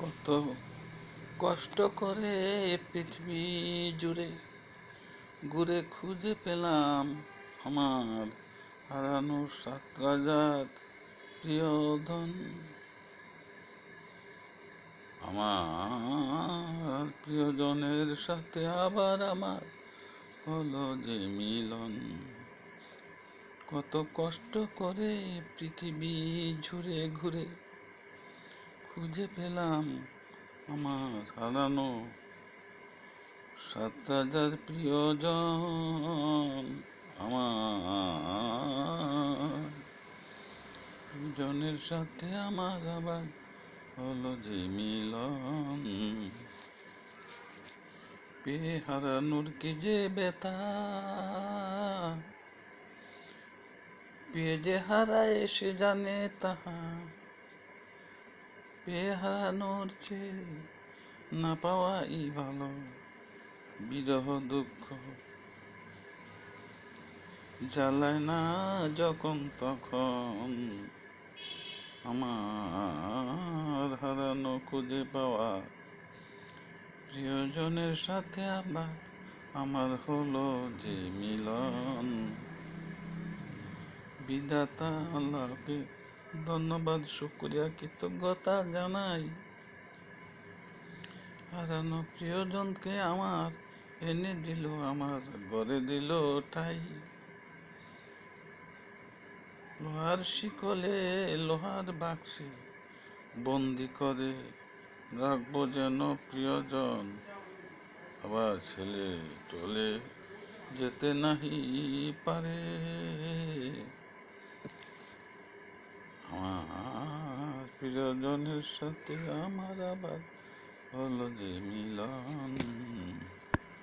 কত কষ্ট করে পৃথিবী জুড়ে ঘুরে খুঁজে পেলাম আমার হারানো সাত রাজার প্রিয়ধন আমার প্রিয়জনের সাথে আবার আমার হলো যে মিলন। কত কষ্ট করে পৃথিবী ঝুরে ঘুরে খুঁজে পেলাম আমার হারানো সাত রাজার প্রিয়জন আমার। প্রিয়জনের সাথে আমার আবার হলো যে মিলন। পেয়ে হারানোর কি যে বেতা পেয়ে যে হারায় সে জানে তাহা। পেয়ে হারানোর চেয়ে না পাওয়াই ভালো, বিরহ দুঃখ জ্বালায় না যখন তখন। আমার হারানো খুঁজে পাওয়া প্রিয়জনের সাথে আবার আমার হলো যে মিলন। বিধাতা আল্লাহকে ধন্যবাদ, শুক্রিয়া, কৃতজ্ঞতা জানাই। হারানো প্রিয়জনকে আমার এনে দিল, আমার গড়ে দিল ঠাই। লোহার শিকলে লোহার বাক্সে বন্দি করে রাখব যেন প্রিয়জন। আবার ছেলে চলে যেতে নাহি পারে। প্রিয়জনের সাথে আমার আবার হলো যে মিলন।